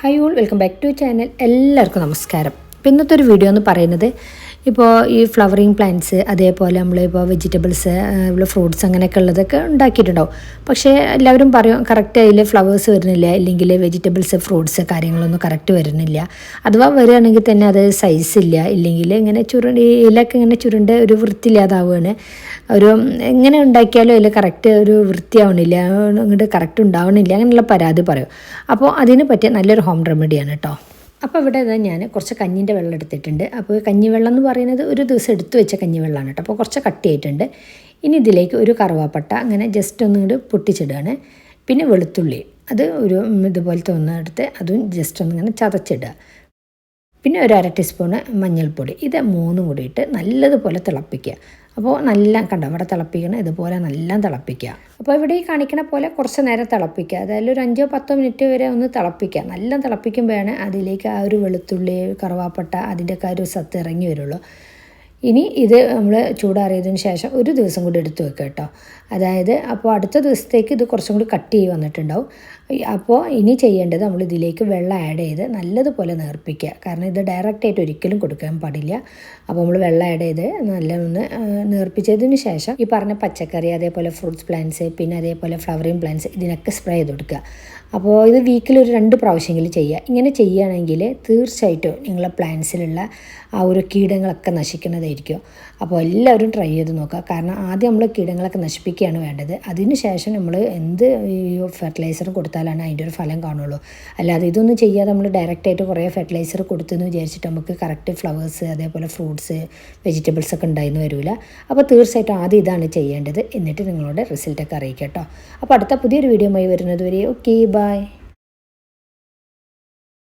Hi all welcome back to channel എല്ലാവർക്കും നമസ്കാരം. ഇപ്പം ഇന്നത്തെ ഒരു വീഡിയോ എന്ന് പറയുന്നത് ഇപ്പോൾ ഈ ഫ്ലവറിങ് പ്ലാന്റ്സ് അതേപോലെ നമ്മളിപ്പോൾ വെജിറ്റബിൾസ് ഫ്രൂട്ട്സ് അങ്ങനെയൊക്കെ ഉള്ളതൊക്കെ ഉണ്ടാക്കിയിട്ടുണ്ടാവും. പക്ഷേ എല്ലാവരും പറയും കറക്റ്റ് അതിൽ ഫ്ലവേഴ്സ് വരുന്നില്ല. ഇല്ലെങ്കിൽ വെജിറ്റബിൾസ് ഫ്രൂട്ട്സ് കാര്യങ്ങളൊന്നും കറക്റ്റ് വരുന്നില്ല. അഥവാ വരികയാണെങ്കിൽ തന്നെ അത് സൈസ് ഇല്ല. ഇല്ലെങ്കിൽ ഇങ്ങനെ ചുരുണ്ട് ഇലയൊക്കെ ഇങ്ങനെ ചുരുണ്ട് ഒരു വൃത്തിയില്ലാതാവുകയാണ്. ഒരു എങ്ങനെ ഉണ്ടാക്കിയാലും അതിൽ കറക്റ്റ് ഒരു വൃത്തിയാവണില്ല. അങ്ങോട്ട് കറക്റ്റ് ഉണ്ടാവണില്ല. അങ്ങനെയുള്ള പരാതി പറയും. അപ്പോൾ അതിന് പറ്റിയ നല്ലൊരു ഹോം റെമഡിയാണ് കേട്ടോ അപ്പോൾ ഇവിടെ ഞാൻ കുറച്ച് കഞ്ഞിന്റെ വെള്ളം എടുത്തിട്ടുണ്ട്. അപ്പോൾ കഞ്ഞിവെള്ളം എന്ന് പറയുന്നത് ഒരു ദിവസം എടുത്തു വെച്ച കഞ്ഞിവെള്ളമാണ് കേട്ടോ. അപ്പോൾ കുറച്ച് കട്ടിയായിട്ടുണ്ട് ഇനി ഇതിലേക്ക് ഒരു കറുവാപ്പട്ട അങ്ങനെ ജസ്റ്റ് ഒന്ന് ഇങ്ങോട്ട് പൊട്ടിച്ചിടുകയാണ്. പിന്നെ വെളുത്തുള്ളി. അത് ഒരു ഇതുപോലത്തെ ഒന്ന് എടുത്ത് അതും ജസ്റ്റ് ഒന്നിങ്ങനെ ചതച്ചിടുക. പിന്നെ ഒരു അര ടീസ്പൂണ് മഞ്ഞൾപ്പൊടി. ഇത് മൂന്നും കൂടി ഇട്ട് നല്ലതുപോലെ തിളപ്പിക്കുക. അപ്പോൾ നല്ല കണ്ടോ ഇവിടെ തിളപ്പിക്കണം ഇതുപോലെ നല്ല തിളപ്പിക്കുക. അപ്പോൾ ഇവിടെ ഈ കാണിക്കണ പോലെ കുറച്ച് നേരം തിളപ്പിക്കുക. അതായത് ഒരു അഞ്ചോ പത്തോ മിനിറ്റ് വരെ ഒന്ന് തിളപ്പിക്കുക. നല്ല തിളപ്പിക്കുമ്പോഴാണ് അതിലേക്ക് ആ ഒരു വെളുത്തുള്ളി കറുവാപ്പട്ട അതിന്റെയൊക്കെ ഒരു സത്ത് ഇറങ്ങി വരുള്ളൂ. ഇനി ഇത് നമ്മൾ ചൂടാറിയതിന് ശേഷം ഒരു ദിവസം കൂടി എടുത്തു വെക്കുക കേട്ടോ. അതായത് അപ്പോൾ അടുത്ത ദിവസത്തേക്ക് ഇത് കുറച്ചും കൂടി കട്ട് ചെയ്ത് വന്നിട്ടുണ്ടാവും. അപ്പോൾ ഇനി ചെയ്യേണ്ടത് നമ്മൾ ഇതിലേക്ക് വെള്ളം ആഡ് ചെയ്ത് നല്ലതുപോലെ നേർപ്പിക്കുക. കാരണം ഇത് ഡയറക്റ്റ് ആയിട്ട് ഒരിക്കലും കൊടുക്കാൻ പാടില്ല. അപ്പോൾ നമ്മൾ വെള്ളം ആഡ് ചെയ്ത് നല്ല ഒന്ന് നേർപ്പിച്ചതിന് ശേഷം ഈ പറഞ്ഞ പച്ചക്കറി അതേപോലെ ഫ്രൂട്ട്സ് പ്ലാന്റ്സ് പിന്നെ അതേപോലെ ഫ്ലവറിങ് പ്ലാന്റ്സ് ഇതിനൊക്കെ സ്പ്രേ ചെയ്ത് കൊടുക്കുക. അപ്പോൾ ഇത് വീക്കിൽ ഒരു രണ്ട് പ്രാവശ്യമെങ്കിലും ചെയ്യുക. ഇങ്ങനെ ചെയ്യുകയാണെങ്കിൽ തീർച്ചയായിട്ടും നിങ്ങളെ പ്ലാന്റ്സിലുള്ള ആ ഒരു കീടങ്ങളൊക്കെ നശിക്കുന്നതായിരിക്കും. അപ്പോൾ എല്ലാവരും ട്രൈ ചെയ്ത് നോക്കുക. കാരണം ആദ്യം നമ്മൾ കീടങ്ങളൊക്കെ നശിപ്പിക്കുകയാണ് വേണ്ടത്. അതിന് ശേഷം നമ്മൾ എന്ത് ഈ ഫെർട്ടിലൈസർ കൊടുത്താലാണ് അതിന്റെ ഒരു ഫലം കാണുള്ളൂ. അല്ലാതെ ഇതൊന്നും ചെയ്യാതെ നമ്മൾ ഡയറക്റ്റായിട്ട് കുറേ ഫെർട്ടിലൈസർ കൊടുത്തെന്ന് വിചാരിച്ചിട്ട് നമുക്ക് കറക്റ്റ് ഫ്ലവേഴ്സ് അതേപോലെ ഫ്രൂട്ട്സ് വെജിറ്റബിൾസ് ഒക്കെ ഉണ്ടായിരുന്നു വരില്ല അപ്പോൾ തീർച്ചയായിട്ടും ആദ്യം ഇതാണ് ചെയ്യേണ്ടത്. എന്നിട്ട് നിങ്ങളുടെ റിസൾട്ടൊക്കെ അറിയിക്കാം കേട്ടോ അപ്പോൾ അടുത്ത പുതിയൊരു വീഡിയോ ആയി വരുന്നത് വരെ ഓക്കെ ബൈ